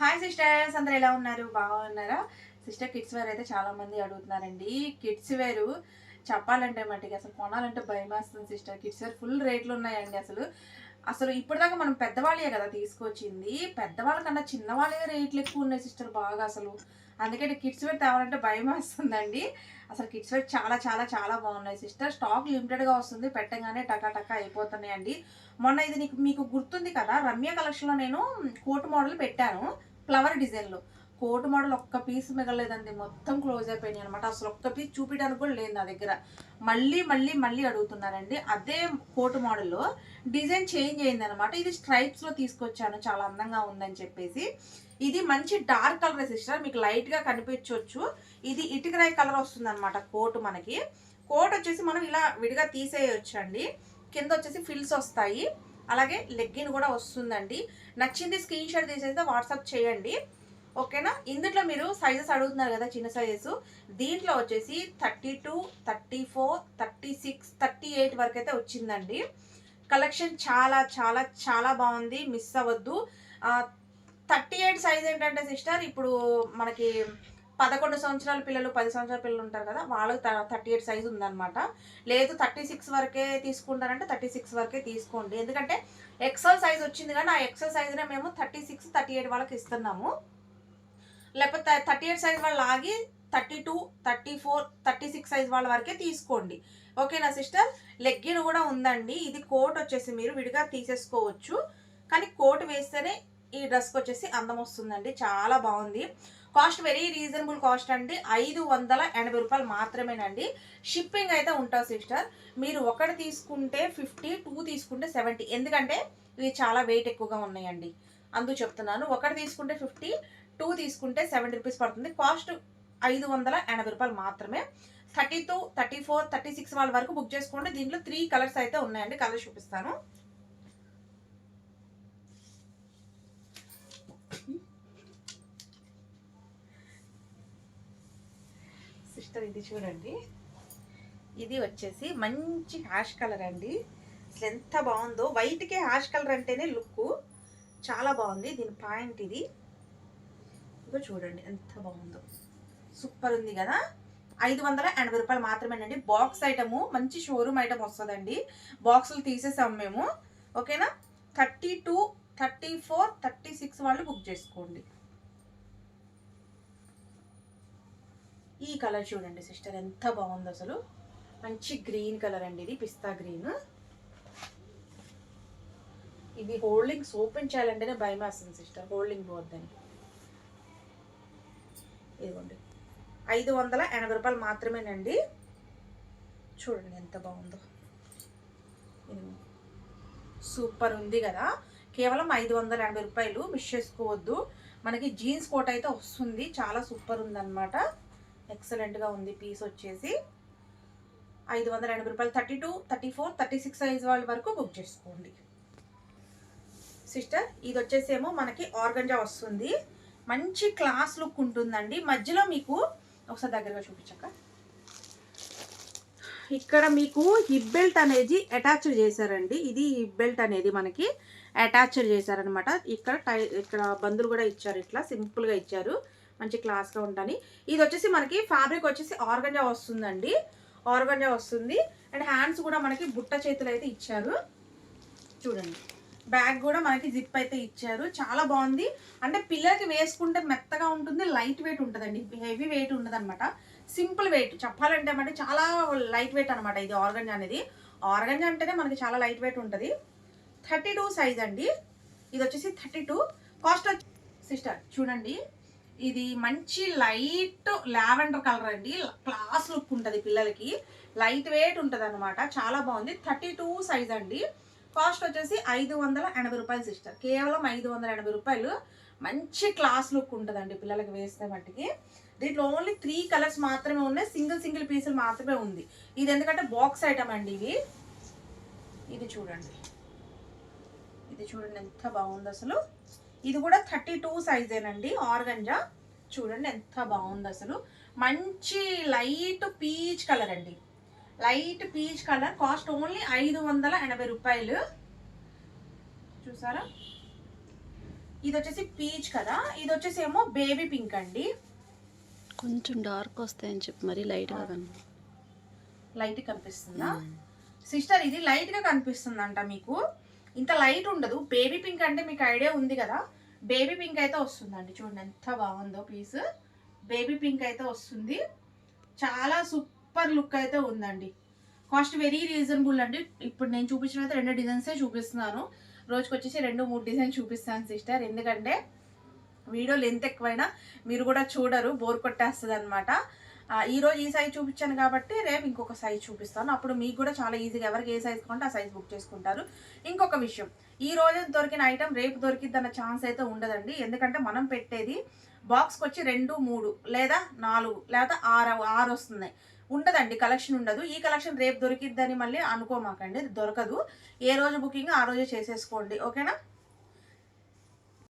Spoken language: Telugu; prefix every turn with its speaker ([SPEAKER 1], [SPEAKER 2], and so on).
[SPEAKER 1] హాయ్ సిస్టర్స్ అందరు ఎలా ఉన్నారు? బాగున్నారా? సిస్టర్ కిడ్స్ వేర్ అయితే చాలా మంది అడుగుతున్నారండి. కిడ్స్ వేరు చెప్పాలంటే మటుకి అసలు కొనాలంటే భయం వేస్తుంది సిస్టర్ కిడ్స్ వేర్ ఫుల్ రేట్లు ఉన్నాయండి అసలు. అసలు ఇప్పటిదాకా మనం పెద్దవాళ్ళే కదా తీసుకొచ్చింది. పెద్దవాళ్ళ కన్నా చిన్నవాళ్ళే రేట్లు ఎక్కువ ఉన్నాయి సిస్టర్ బాగా అసలు. అందుకని కిడ్స్ వేర్ తేవాలంటే భయం వేస్తుందండి. అసలు కిడ్స్ వేర్ చాలా చాలా చాలా బాగున్నాయి సిస్టర్ స్టాక్ లిమిటెడ్గా వస్తుంది పెట్టగానే టకా టకా అయిపోతున్నాయండి. మొన్న ఇది నీకు మీకు గుర్తుంది కదా? రమ్య కలెక్షన్లో నేను కోట్ మోడల్ పెట్టాను. ఫ్లవర్ డిజైన్లో. కోట్ మోడల్ ఒక్క పీస్ మిగలేదండి మొత్తం క్లోజ్ అయిపోయినాయి అనమాట అసలు ఒక్క పీస్ చూపించడానికి కూడా లేదు నా దగ్గర. మళ్ళీ మళ్ళీ మళ్ళీ అడుగుతున్నారండి. అదే కోటు మోడల్లో డిజైన్ చేంజ్ అయింది అనమాట ఇది స్ట్రైప్స్లో తీసుకొచ్చాను. చాలా అందంగా ఉందని చెప్పేసి. ఇది మంచి డార్క్ కలర్ సిస్టర్. మీకు లైట్గా కనిపించవచ్చు ఇది ఇటుకరాయి కలర్ వస్తుంది అనమాట కోట్ మనకి. కోట్ వచ్చేసి మనం ఇలా విడిగా తీసేయచ్చు అండి కింద వచ్చేసి ఫిల్స్ వస్తాయి. అలాగే లెగ్గిన్ కూడా వస్తుందండి. నచ్చింది స్క్రీన్ షాట్ తీసేస్తే వాట్సాప్ చేయండి. ఓకేనా? ఇందులో మీరు సైజెస్ అడుగుతున్నారు కదా చిన్న సైజెస్ దీంట్లో వచ్చేసి thirty two thirty four thirty six thirty eight వరకు అయితే వచ్చిందండి. కలెక్షన్ చాలా చాలా చాలా బాగుంది. మిస్ అవ్వద్దు. థర్టీ ఎయిట్ సైజ్ ఏంటంటే సిస్టర్ ఇప్పుడు మనకి పదకొండు సంవత్సరాల పిల్లలు పది సంవత్సరాల పిల్లలు ఉంటారు కదా వాళ్ళకి థర్టీ ఎయిట్ సైజ్ ఉందనమాట లేదు థర్టీ సిక్స్ వరకే తీసుకుంటారంటే థర్టీ సిక్స్ వరకే తీసుకోండి. ఎందుకంటే ఎక్సెల్ సైజ్ వచ్చింది కానీ ఆ ఎక్సెల్ సైజ్నే మేము థర్టీ సిక్స్ థర్టీ ఎయిట్ వాళ్ళకి ఇస్తున్నాము. లేకపోతే థర్టీ ఎయిట్ సైజ్ వాళ్ళు ఆగి thirty two thirty four thirty six size వాళ్ళ వరకే తీసుకోండి. ఓకేనా సిస్టర్? లెగ్గిన్ కూడా ఉందండి. ఇది కోట్ వచ్చేసి మీరు విడిగా తీసేసుకోవచ్చు. కానీ కోట్ వేస్తేనే ఈ డ్రెస్కి వచ్చేసి అందం వస్తుందండి. చాలా బాగుంది. కాస్ట్ వెరీ రీజనబుల్ కాస్ట్ అండి. ఐదు వందల ఎనభై రూపాయలు మాత్రమేనండి. షిప్పింగ్ అయితే ఉంటుంది సిస్టర్. మీరు ఒకటి తీసుకుంటే ఫిఫ్టీ టూ తీసుకుంటే సెవెంటీ ఎందుకంటే ఇవి చాలా వెయిట్ ఎక్కువగా ఉన్నాయండి. అందుకు చెప్తున్నాను. ఒకటి తీసుకుంటే ఫిఫ్టీ టూ తీసుకుంటే సెవెంటీ రూపీస్ పడుతుంది. కాస్ట్ ఐదు వందల ఎనభై రూపాయలు మాత్రమే. Thirty two thirty four thirty six వాళ్ళ వరకు బుక్ చేసుకోండి. దీంట్లో త్రీ కలర్స్ అయితే ఉన్నాయండి. కలర్స్ చూపిస్తాను. సిస్టర్ ఇది చూడండి. ఇది వచ్చేసి మంచి హ్యాష్ కలర్ అండి. అసలు ఎంత బాగుందో. వైట్కే హ్యాష్ కలర్ అంటేనే లుక్ చాలా బాగుంది. దీని పాయింట్ ఇది. ఇదిగో చూడండి ఎంత బాగుందో. సూపర్ ఉంది కదా. ఐదు వందల ఎనభై రూపాయలు మాత్రమేనండి. బాక్స్ ఐటము మంచి షోరూమ్ ఐటమ్ వస్తుందండి. బాక్సులు తీసేసాము మేము. ఓకేనా thirty two thirty four thirty six వాళ్ళు బుక్ చేసుకోండి. ఈ కలర్ చూడండి సిస్టర్ ఎంత బాగుంది అసలు. మంచి గ్రీన్ కలర్ అండి ఇది పిస్తా గ్రీన్. ఇది హోల్డింగ్స్ ఓపెన్ చేయాలంటేనే భయం వేస్తుంది సిస్టర్ హోల్డింగ్ పోద్దని ఇదిగోండి. ఐదు వందల ఎనభై రూపాయలు మాత్రమేనండి. చూడండి ఎంత బాగుందో. సూపర్ ఉంది కదా. కేవలం ఐదు వందల ఎనభై రూపాయలు మిస్ చేసుకోవద్దు. మనకి జీన్స్ కోట్ అయితే వస్తుంది చాలా సూపర్ ఉందన్నమాట. ఎక్సలెంట్గా ఉంది పీస్ వచ్చేసి. ఐదు వందల ఎనభై రూపాయలు. Thirty two thirty four thirty six size వాళ్ళ వరకు బుక్ చేసుకోండి. సిస్టర్ ఇది వచ్చేసేమో మనకి ఆర్గంజా వస్తుంది. మంచి క్లాస్ లుక్ ఉంటుందండి. మధ్యలో మీకు ఒకసారి దగ్గరగా చూపించక ఇక్కడ మీకు హిప్ బెల్ట్ అనేది అటాచ్ చేశారండి. ఇది హిప్ బెల్ట్ అనేది మనకి అటాచ్ చేశారనమాట ఇక్కడ టై ఇక్కడ బందులు కూడా ఇచ్చారు. ఇట్లా సింపుల్గా ఇచ్చారు. మంచి క్లాస్గా ఉంటాను. ఇది వచ్చేసి మనకి ఫ్యాబ్రిక్ వచ్చేసి ఆర్గంజా వస్తుందండి. ఆర్గంజా వస్తుంది. అండ్ హ్యాండ్స్ కూడా మనకి బుట్ట చేతులు అయితే ఇచ్చారు. చూడండి. బ్యాగ్ కూడా మనకి జిప్ అయితే ఇచ్చారు. చాలా బాగుంది. అంటే పిల్లలకి వేసుకుంటే మెత్తగా ఉంటుంది లైట్ వెయిట్ ఉంటుందండి. హెవీ వెయిట్ ఉండదనమాట సింపుల్ వెయిట్ చెప్పాలంటే అంటే చాలా లైట్ వెయిట్ అనమాట ఇది ఆర్గంజా అనేది. ఆర్గంజా అంటేనే మనకి చాలా లైట్ వెయిట్ ఉంటుంది. థర్టీ టూ సైజ్ అండి. ఇది వచ్చేసి థర్టీ టూ కాస్ట్ సిస్టర్ చూడండి. ఇది మంచి లైట్ లావెండర్ కలర్ అండి. క్లాస్ లుక్ ఉంటుంది పిల్లలకి. లైట్ వెయిట్ ఉంటుంది అనమాట చాలా బాగుంది. థర్టీ టూ సైజ్ అండి. కాస్ట్ వచ్చేసి ఐదు వందల ఎనభై రూపాయలు సిస్టర్. కేవలం ఐదు వందల ఎనభై రూపాయలు. మంచి క్లాస్ లుక్ ఉంటుందండి పిల్లలకి వేస్తే మట్టికి. దీంట్లో ఓన్లీ త్రీ కలర్స్ మాత్రమే ఉన్నాయి. సింగిల్ సింగిల్ పీసులు మాత్రమే ఉంది. ఇది ఎందుకంటే బాక్స్ ఐటమ్ అండి ఇవి ఇది చూడండి. ఇది చూడండి ఎంత బాగుంది అసలు. ఇది కూడా థర్టీ టూ సైజేనండి. ఆర్గంజా. చూడండి ఎంత బాగుంది అసలు మంచి లైట్ పీచ్ కలర్ అండి. Light peach colour. Cost only ఐదు వందల ఎనభై రూపాయలు. చూసారా? ఇది వచ్చేసి పీచ్ కదా. ఇది వచ్చేసి ఏమో బేబీ పింక్ అండి.
[SPEAKER 2] కొంచెం డార్క్ వస్తాయని చెప్పి మరీ లైట్గా కన్నా
[SPEAKER 1] లైట్ కనిపిస్తుందా? సిస్టర్ ఇది లైట్గా కనిపిస్తుందంట మీకు. ఇంత లైట్ ఉండదు. బేబీ పింక్ అంటే మీకు ఐడియా ఉంది కదా. బేబీ పింక్ అయితే వస్తుందండి. చూడండి ఎంత బాగుందో పీస్ బేబీ పింక్ అయితే వస్తుంది. చాలా సూపర్ లుక్ అయితే ఉందండి. కాస్ట్ వెరీ రీజనబుల్ అండి. ఇప్పుడు నేను చూపించిన అయితే రెండు డిజైన్సే చూపిస్తున్నాను. రోజుకి వచ్చేసి రెండు మూడు డిజైన్ చూపిస్తాను సిస్టర్ ఎందుకంటే వీడియో లెంత్ ఎక్కువైనా మీరు కూడా చూడరు. బోర్ కొట్టేస్తుంది అనమాట ఈ రోజు ఈ సైజ్ చూపించాను కాబట్టి రేపు ఇంకొక సైజ్ చూపిస్తాను. అప్పుడు మీకు కూడా చాలా ఈజీగా ఎవరికి ఏ సైజ్ కొంటే ఆ సైజ్ బుక్ చేసుకుంటారు. ఇంకొక విషయం ఈ రోజు దొరికిన ఐటమ్ రేపు దొరికిద్ది అన్న ఛాన్స్ అయితే ఉండదండి. ఎందుకంటే మనం పెట్టేది బాక్స్కి వచ్చి రెండు మూడు లేదా నాలుగు లేదా ఆరు ఆరు వస్తున్నాయి ఉండదండి కలెక్షన్ ఉండదు. ఈ కలెక్షన్ రేపు దొరికిద్దని మళ్ళీ అనుకోమాకండి. దొరకదు. ఏ రోజు బుకింగ్ ఆ రోజే చేసేసుకోండి. ఓకేనా